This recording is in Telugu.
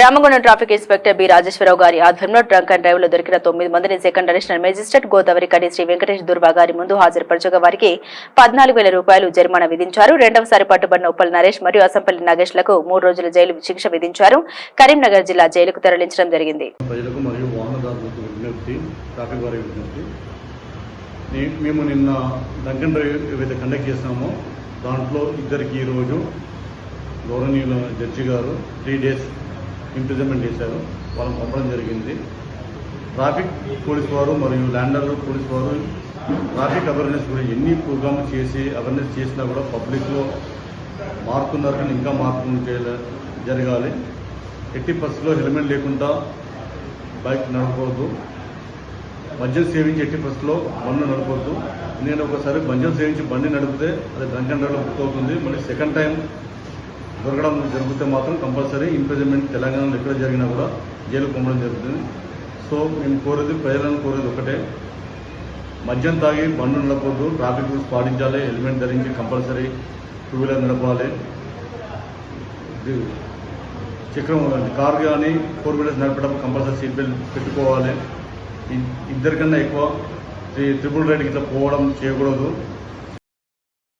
Ramagundam traffic inspector B Rajeshwararao garu ఆధ్వర్యంలో డ్రంక్ అండ్ డ్రైవ్లో దొరికిన తొమ్మిది మందిని సెకండ్ అడిషనల్ మేజిస్ట్రేట్ గోదావరి కడి శ్రీ వెంకటేష్ దుర్బా గారి ముందు హాజరుపరచగా వారికి పద్నాలుగు వేల రూపాయలు జరిమానా విధించారు. రెండవసారి పట్టుబడిన ఉప్పల్ నరేష్ మరియు అసంపల్లి నాగేష్లకు మూడు రోజుల జైలు శిక్ష విధించారు. కరీంనగర్ జిల్లా జైలుకు తరలించడం జరిగింది. మేము నిన్న డంకన్ డ్రైవ్ ఏవైతే కండక్ట్ చేసామో దాంట్లో ఇద్దరికి ఈరోజు గౌరవనీయుల జడ్జి గారు త్రీ డేస్ ఇంప్రిజన్మెంట్ చేశారు. వాళ్ళని పంపడం జరిగింది. ట్రాఫిక్ పోలీస్ వారు మరియు ల్యాండర్లు పోలీస్ వారు ట్రాఫిక్ అవేర్నెస్ కూడా ఎన్ని ప్రోగ్రామ్స్ చేసి అవేర్నెస్ చేసినా కూడా పబ్లిక్లో మారుతున్నారు కానీ ఇంకా మార్పు చేయాలి జరగాలి. ఎట్టి పరిస్థితుల్లో హెల్మెట్ లేకుండా బైక్ నడపకూడదు. మద్యం సేవించి ఎట్టి పరిస్థితుల్లో బండ్లు నడపవద్దు నేను ఒకసారి మద్యం సేవించి బండి నడిపితే అది డ్రంక్ అండ్ డ్రైవ్లో బుక్ అవుతుంది. మళ్ళీ సెకండ్ టైం దొరకడం జరిగితే మాత్రం కంపల్సరీ ఇంప్రిజన్మెంట్ తెలంగాణలో ఎక్కడ జరిగినా కూడా జైలు పొమ్మడం జరుగుతుంది. సో మేము కోరేది ప్రజలను కోరేది ఒకటే మద్యం తాగి బండ్లు నడపద్దు ట్రాఫిక్ రూల్స్ పాటించాలి హెల్మెట్ ధరించి కంపల్సరీ టూ వీలర్ నడపాలి. చక్రం కార్ కానీ ఫోర్ వీలర్స్ నడపడం కంపల్సరీ సీట్ బెల్ట్ పెట్టుకోవాలి. ఇద్దరికన్నా ఎక్కువ త్రిపుల్ ట్రిపుల్ రైడ్కి ఇట్లా పోవడం చేయకూడదు.